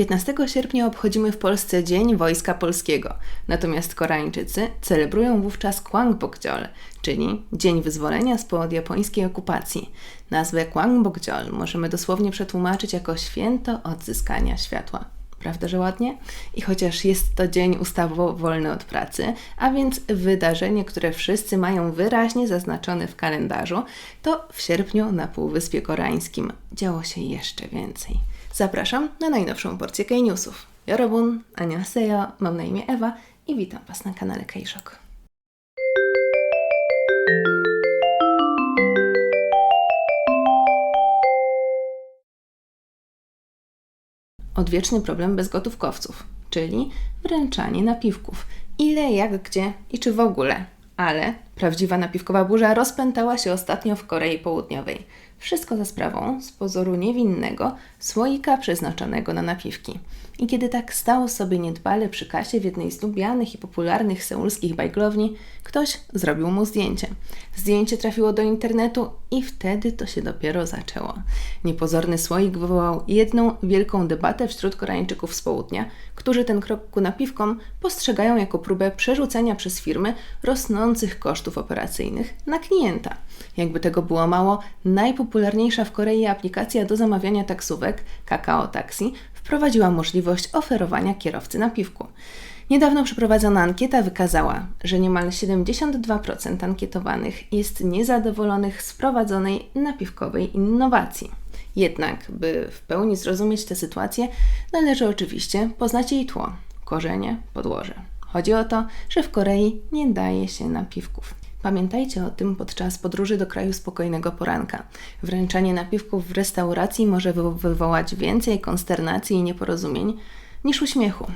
15 sierpnia obchodzimy w Polsce Dzień Wojska Polskiego, natomiast Koreańczycy celebrują wówczas Kwangbokjeol, czyli Dzień Wyzwolenia spod japońskiej okupacji. Nazwę Kwangbokjeol możemy dosłownie przetłumaczyć jako święto odzyskania światła. Prawda, że ładnie? I chociaż jest to dzień ustawowo wolny od pracy, a więc wydarzenie, które wszyscy mają wyraźnie zaznaczone w kalendarzu, to w sierpniu na Półwyspie Koreańskim działo się jeszcze więcej. Zapraszam na najnowszą porcję K-Newsów. Yorobun, annyeonghaseyo, mam na imię Ewa i witam Was na kanale K-Shock. Odwieczny problem bezgotówkowców, czyli wręczanie napiwków. Ile, jak, gdzie i czy w ogóle. Ale prawdziwa napiwkowa burza rozpętała się ostatnio w Korei Południowej. Wszystko za sprawą, z pozoru niewinnego, słoika przeznaczonego na napiwki. I kiedy tak stał sobie niedbale przy kasie w jednej z lubianych i popularnych seulskich bajglowni, ktoś zrobił mu zdjęcie. Zdjęcie trafiło do internetu i wtedy to się dopiero zaczęło. Niepozorny słoik wywołał jedną wielką debatę wśród Koreańczyków z południa, którzy ten krok ku napiwkom postrzegają jako próbę przerzucenia przez firmy rosnących kosztów operacyjnych na klienta. Jakby tego było mało, najpopularniejsza w Korei aplikacja do zamawiania taksówek, Kakao Taxi, wprowadziła możliwość oferowania kierowcy napiwku. Niedawno przeprowadzona ankieta wykazała, że niemal 72% ankietowanych jest niezadowolonych z wprowadzonej napiwkowej innowacji. Jednak, by w pełni zrozumieć tę sytuację, należy oczywiście poznać jej tło, korzenie, podłoże. Chodzi o to, że w Korei nie daje się napiwków. Pamiętajcie o tym podczas podróży do kraju spokojnego poranka. Wręczanie napiwków w restauracji może wywołać więcej konsternacji i nieporozumień niż uśmiechu.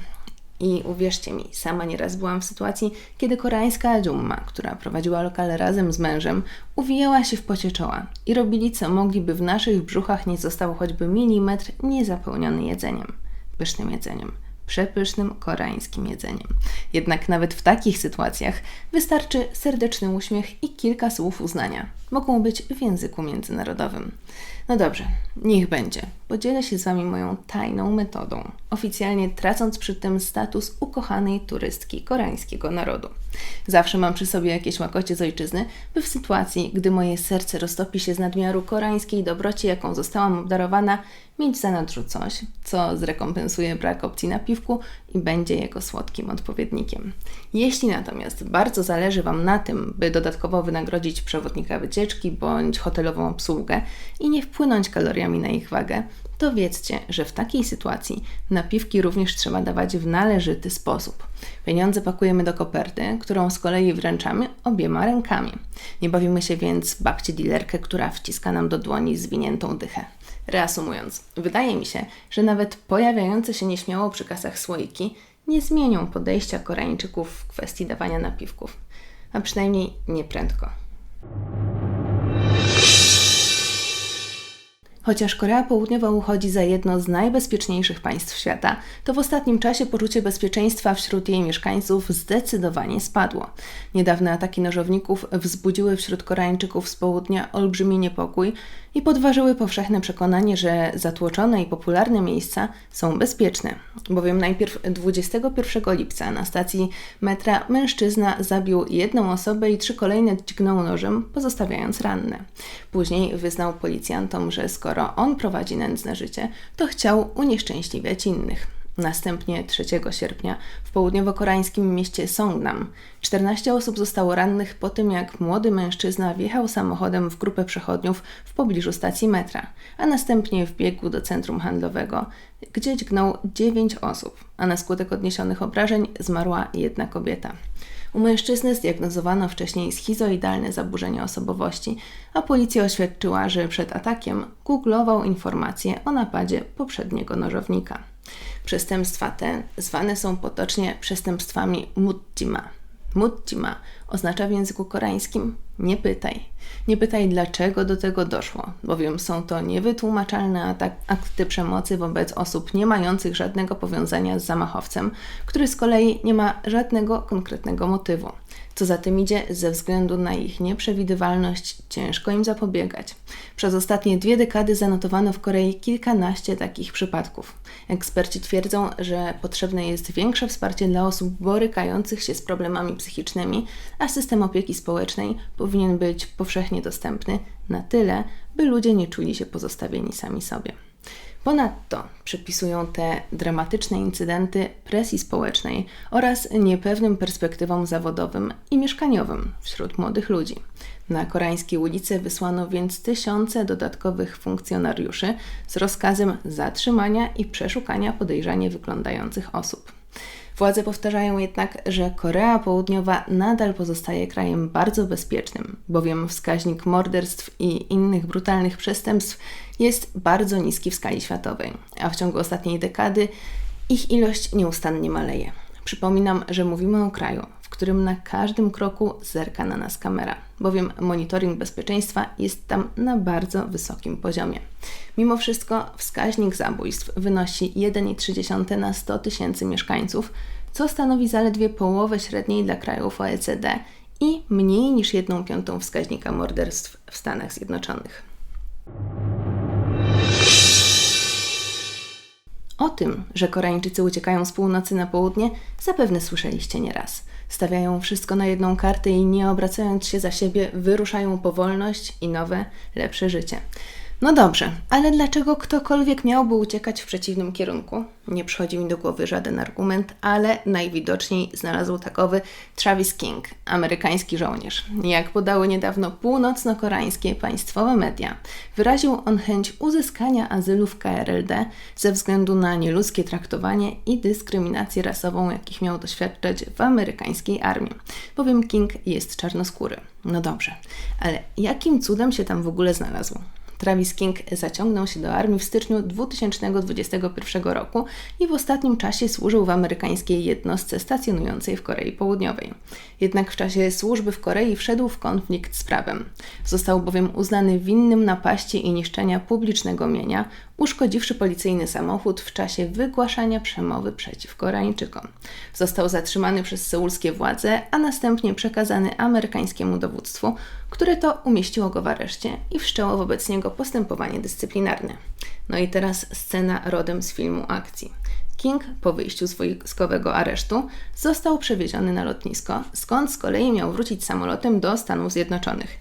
I uwierzcie mi, sama nieraz byłam w sytuacji, kiedy koreańska Jumma, która prowadziła lokal razem z mężem, uwijała się w pocie czoła i robili co mogli, by w naszych brzuchach nie został choćby milimetr niezapełniony jedzeniem, pysznym jedzeniem przepysznym koreańskim jedzeniem. Jednak nawet w takich sytuacjach wystarczy serdeczny uśmiech i kilka słów uznania. Mogą być w języku międzynarodowym. No dobrze, niech będzie. Podzielę się z Wami moją tajną metodą, oficjalnie tracąc przy tym status ukochanej turystki koreańskiego narodu. Zawsze mam przy sobie jakieś łakocie z ojczyzny, by w sytuacji, gdy moje serce roztopi się z nadmiaru koreańskiej dobroci, jaką zostałam obdarowana, mieć za nadrzu coś, co zrekompensuje brak opcji na piwku i będzie jego słodkim odpowiednikiem. Jeśli natomiast bardzo zależy Wam na tym, by dodatkowo wynagrodzić przewodnika wycieczki bądź hotelową obsługę i nie wpłynąć kaloriami na ich wagę, to wiedzcie, że w takiej sytuacji napiwki również trzeba dawać w należyty sposób. Pieniądze pakujemy do koperty, którą z kolei wręczamy obiema rękami. Nie bawimy się więc w babcię dealerkę, która wciska nam do dłoni zwiniętą dychę. Reasumując, wydaje mi się, że nawet pojawiające się nieśmiało przy kasach słoiki nie zmienią podejścia Koreańczyków w kwestii dawania napiwków, a przynajmniej nie prędko. Chociaż Korea Południowa uchodzi za jedno z najbezpieczniejszych państw świata, to w ostatnim czasie poczucie bezpieczeństwa wśród jej mieszkańców zdecydowanie spadło. Niedawne ataki nożowników wzbudziły wśród Koreańczyków z południa olbrzymi niepokój i podważyły powszechne przekonanie, że zatłoczone i popularne miejsca są bezpieczne. Bowiem najpierw 21 lipca na stacji metra mężczyzna zabił jedną osobę i trzy kolejne dźgnął nożem, pozostawiając ranne. Później wyznał policjantom, że skoro on prowadzi nędzne życie, to chciał unieszczęśliwiać innych. Następnie 3 sierpnia w południowo-koreańskim mieście Songnam 14 osób zostało rannych po tym, jak młody mężczyzna wjechał samochodem w grupę przechodniów w pobliżu stacji metra, a następnie wbiegł do centrum handlowego, gdzie dźgnął 9 osób, a na skutek odniesionych obrażeń zmarła jedna kobieta. U mężczyzny zdiagnozowano wcześniej schizoidalne zaburzenie osobowości, a policja oświadczyła, że przed atakiem googlował informacje o napadzie poprzedniego nożownika. Przestępstwa te zwane są potocznie przestępstwami mutjima. Mutjima oznacza w języku koreańskim nie pytaj. Nie pytaj, dlaczego do tego doszło, bowiem są to niewytłumaczalne akty przemocy wobec osób nie mających żadnego powiązania z zamachowcem, który z kolei nie ma żadnego konkretnego motywu. Co za tym idzie, ze względu na ich nieprzewidywalność ciężko im zapobiegać. Przez ostatnie dwie dekady zanotowano w Korei kilkanaście takich przypadków. Eksperci twierdzą, że potrzebne jest większe wsparcie dla osób borykających się z problemami psychicznymi, a system opieki społecznej powinien być powszechnie dostępny na tyle, by ludzie nie czuli się pozostawieni sami sobie. Ponadto przypisują te dramatyczne incydenty presji społecznej oraz niepewnym perspektywom zawodowym i mieszkaniowym wśród młodych ludzi. Na koreańskie ulice wysłano więc tysiące dodatkowych funkcjonariuszy z rozkazem zatrzymania i przeszukania podejrzanie wyglądających osób. Władze powtarzają jednak, że Korea Południowa nadal pozostaje krajem bardzo bezpiecznym, bowiem wskaźnik morderstw i innych brutalnych przestępstw jest bardzo niski w skali światowej, a w ciągu ostatniej dekady ich ilość nieustannie maleje. Przypominam, że mówimy o kraju, którym na każdym kroku zerka na nas kamera, bowiem monitoring bezpieczeństwa jest tam na bardzo wysokim poziomie. Mimo wszystko wskaźnik zabójstw wynosi 1,3 na 100 tysięcy mieszkańców, co stanowi zaledwie połowę średniej dla krajów OECD i mniej niż 1 piątą wskaźnika morderstw w Stanach Zjednoczonych. O tym, że Koreańczycy uciekają z północy na południe, zapewne słyszeliście nieraz. Stawiają wszystko na jedną kartę i nie obracając się za siebie, wyruszają po wolność i nowe, lepsze życie. No dobrze, ale dlaczego ktokolwiek miałby uciekać w przeciwnym kierunku? Nie przychodzi mi do głowy żaden argument, ale najwidoczniej znalazł takowy Travis King, amerykański żołnierz. Jak podały niedawno północno-koreańskie państwowe media, wyraził on chęć uzyskania azylu w KRLD ze względu na nieludzkie traktowanie i dyskryminację rasową, jakich miał doświadczać w amerykańskiej armii, bowiem King jest czarnoskóry. No dobrze, ale jakim cudem się tam w ogóle znalazł? Travis King zaciągnął się do armii w styczniu 2021 roku i w ostatnim czasie służył w amerykańskiej jednostce stacjonującej w Korei Południowej. Jednak w czasie służby w Korei wszedł w konflikt z prawem. Został bowiem uznany winnym napaści i niszczenia publicznego mienia, uszkodziwszy policyjny samochód w czasie wygłaszania przemowy przeciw Koreańczykom. Został zatrzymany przez seulskie władze, a następnie przekazany amerykańskiemu dowództwu, które to umieściło go w areszcie i wszczęło wobec niego postępowanie dyscyplinarne. No i teraz scena rodem z filmu akcji. King po wyjściu z wojskowego aresztu został przewieziony na lotnisko, skąd z kolei miał wrócić samolotem do Stanów Zjednoczonych.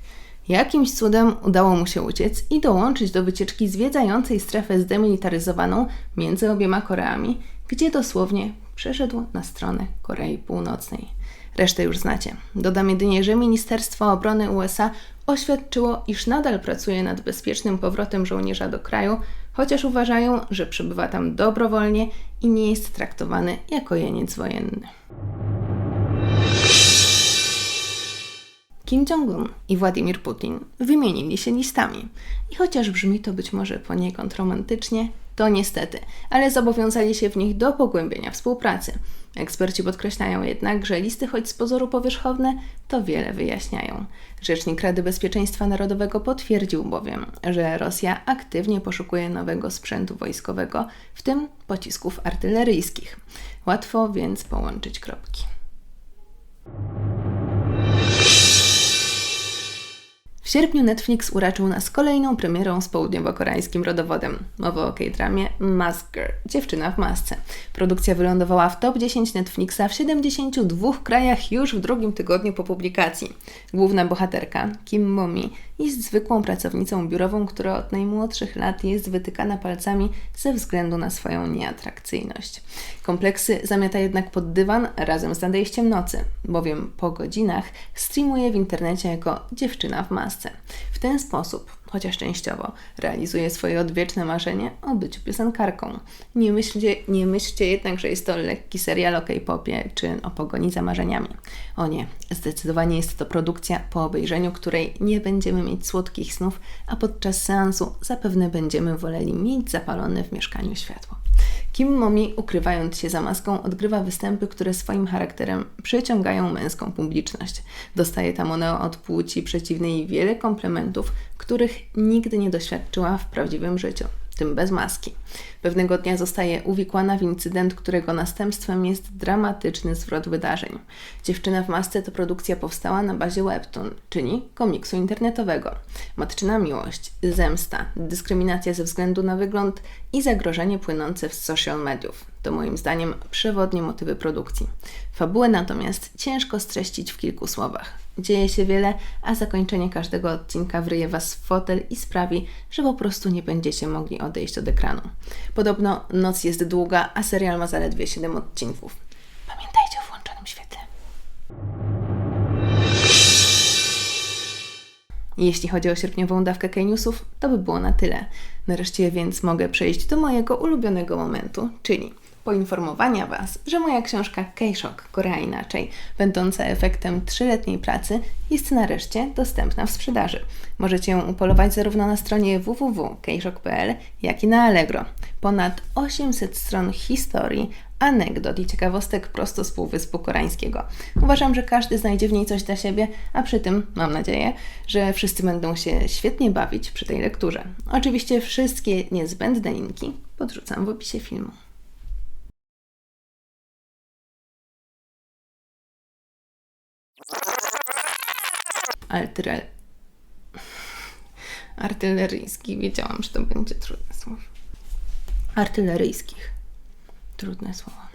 Jakimś cudem udało mu się uciec i dołączyć do wycieczki zwiedzającej strefę zdemilitaryzowaną między obiema Koreami, gdzie dosłownie przeszedł na stronę Korei Północnej. Resztę już znacie. Dodam jedynie, że Ministerstwo Obrony USA oświadczyło, iż nadal pracuje nad bezpiecznym powrotem żołnierza do kraju, chociaż uważają, że przebywa tam dobrowolnie i nie jest traktowany jako jeniec wojenny. Kim Jong-un i Władimir Putin wymienili się listami. I chociaż brzmi to być może poniekąd romantycznie, to niestety, ale zobowiązali się w nich do pogłębienia współpracy. Eksperci podkreślają jednak, że listy, choć z pozoru powierzchowne, to wiele wyjaśniają. Rzecznik Rady Bezpieczeństwa Narodowego potwierdził bowiem, że Rosja aktywnie poszukuje nowego sprzętu wojskowego, w tym pocisków artyleryjskich. Łatwo więc połączyć kropki. Sierpniu Netflix uraczył nas kolejną premierą z południowo-koreańskim rodowodem. Mowa o K-dramie Mask Girl, dziewczyna w masce. Produkcja wylądowała w top 10 Netflixa w 72 krajach już w drugim tygodniu po publikacji. Główna bohaterka, Kim Momi, jest zwykłą pracownicą biurową, która od najmłodszych lat jest wytykana palcami ze względu na swoją nieatrakcyjność. Kompleksy zamiata jednak pod dywan razem z nadejściem nocy, bowiem po godzinach streamuje w internecie jako dziewczyna w masce. W ten sposób chociaż częściowo, realizuje swoje odwieczne marzenie o byciu piosenkarką. Nie myślcie, nie myślcie jednak, że jest to lekki serial o K-popie czy o pogoni za marzeniami. O nie, zdecydowanie jest to produkcja, po obejrzeniu której nie będziemy mieć słodkich snów, a podczas seansu zapewne będziemy woleli mieć zapalone w mieszkaniu światło. Kim Momi, ukrywając się za maską, odgrywa występy, które swoim charakterem przyciągają męską publiczność. Dostaje tam ona od płci przeciwnej wiele komplementów, których nigdy nie doświadczyła w prawdziwym życiu. Tym bez maski. Pewnego dnia zostaje uwikłana w incydent, którego następstwem jest dramatyczny zwrot wydarzeń. Dziewczyna w masce to produkcja powstała na bazie webtoon, czyli komiksu internetowego. Matczyna miłość, zemsta, dyskryminacja ze względu na wygląd i zagrożenie płynące z social mediów. To moim zdaniem przewodnie motywy produkcji. Fabułę natomiast ciężko streścić w kilku słowach. Dzieje się wiele, a zakończenie każdego odcinka wryje Was w fotel i sprawi, że po prostu nie będziecie mogli odejść od ekranu. Podobno noc jest długa, a serial ma zaledwie 7 odcinków. Pamiętajcie o włączonym świetle. Jeśli chodzi o sierpniową dawkę K-Newsów, to by było na tyle. Nareszcie więc mogę przejść do mojego ulubionego momentu, czyli poinformowania Was, że moja książka K-Shock Korea Inaczej, będąca efektem trzyletniej pracy, jest nareszcie dostępna w sprzedaży. Możecie ją upolować zarówno na stronie www.kshock.pl, jak i na Allegro. Ponad 800 stron historii, anegdot i ciekawostek prosto z Półwyspu Koreańskiego. Uważam, że każdy znajdzie w niej coś dla siebie, a przy tym mam nadzieję, że wszyscy będą się świetnie bawić przy tej lekturze. Oczywiście wszystkie niezbędne linki podrzucam w opisie filmu. Artyle... Artyleryjski. Wiedziałam, że to będzie trudne słowo. Artyleryjskich. Trudne słowo.